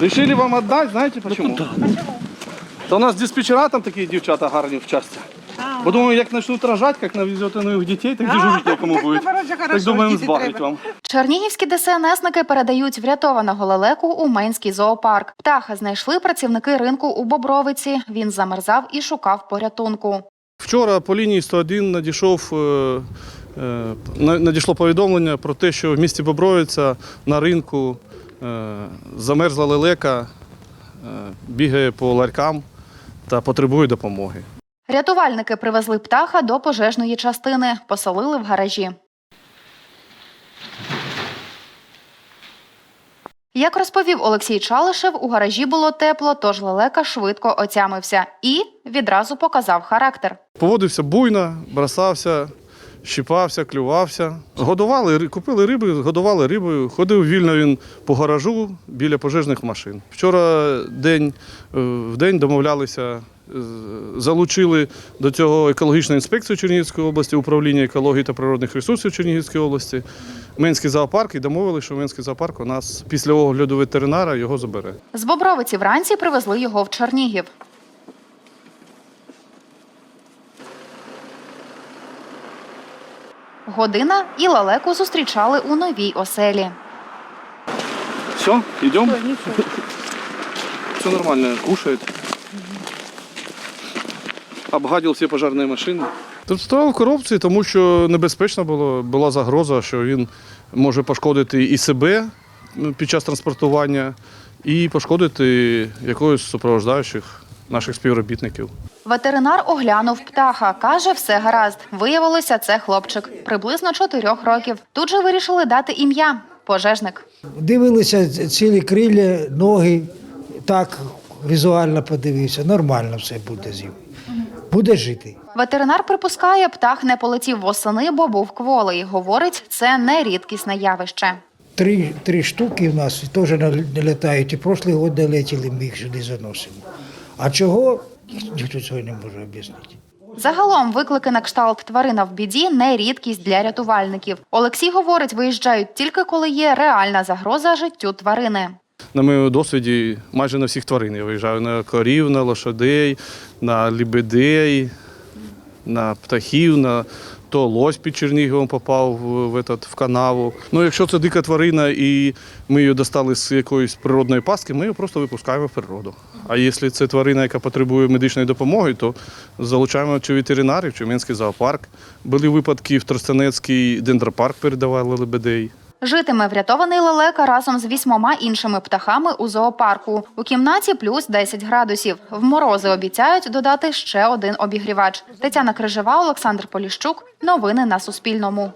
Решили вам отдать, знаете почему? То у нас диспетчера там такі дівчата гарні в часті. Бо думаю, як почнуть рожати, як навезете нових дітей, так дежурити кому буде. Так думаємо, збагрить вам. Чернігівські ДСНСники передають врятованого лелеку у Менський зоопарк. Птаха знайшли працівники ринку у Бобровиці. Він замерзав і шукав порятунку. Вчора по лінії 101 надійшов, е, е, на- надійшло повідомлення про те, що в місті Бобровиця на ринку замерзла лелека, е, бігає по ларькам та потребує допомоги. Рятувальники привезли птаха до пожежної частини, поселили в гаражі. Як розповів Олексій Чалишев, у гаражі було тепло, тож лелека швидко отямився і відразу показав характер. Поводився буйно, бросався, щипався, клювався. Годували, купили риби, годували рибою. Ходив вільно він по гаражу біля пожежних машин. Вчора день е, в день домовлялися, е, залучили до цього екологічну інспекцію Чернігівської області, управління екології та природних ресурсів Чернігівської області, Менський зоопарк і домовилися, що Менський зоопарк у нас після огляду ветеринара його забере. З Бобровиці вранці привезли його в Чернігів. Година і лелеку зустрічали у новій оселі. Все, йдемо? Все нормально, кушает. Обгадил всі пожежні машини. Тут стояв в коробці, тому що небезпечно було, була загроза, що він може пошкодити і себе ну, під час транспортування, і пошкодити якогось з супроводжаючих наших співробітників. Ветеринар оглянув птаха. Каже, все гаразд. Виявилося, це хлопчик приблизно чотирьох років. Тут же вирішили дати ім'я пожежник. Дивилися цілі крилля, ноги, так візуально подивився. Нормально все буде з ним. Буде жити. Ветеринар припускає, птах не полетів восени, бо був кволий. Говорить, це не рідкісне явище. Три, три штуки в нас теж не літають. І прошлий год не летіли, ми їх сюди заносимо. А чого? Ніхто цього не може об'яснити. Загалом виклики на кшталт тварина в біді не рідкість для рятувальників. Олексій говорить, виїжджають тільки коли є реальна загроза життю тварини. На моєму досвіді майже на всіх тварин. Я виїжджаю на корів, на лошадей, на лебедей, на птахів, на то лось під Черніговом попав в, этот, в канаву. Ну, якщо це дика тварина і ми її достали з якоїсь природної пастки, ми її просто випускаємо в природу. А якщо це тварина, яка потребує медичної допомоги, то залучаємо чи ветеринарів, чи Мінський зоопарк. Були випадки в Тростянецький дендропарк передавали лебедей. Житиме врятований лелека разом з вісьмома іншими птахами у зоопарку. У кімнаті плюс 10 градусів. В морози обіцяють додати ще один обігрівач. Тетяна Крижева, Олександр Поліщук. Новини на Суспільному.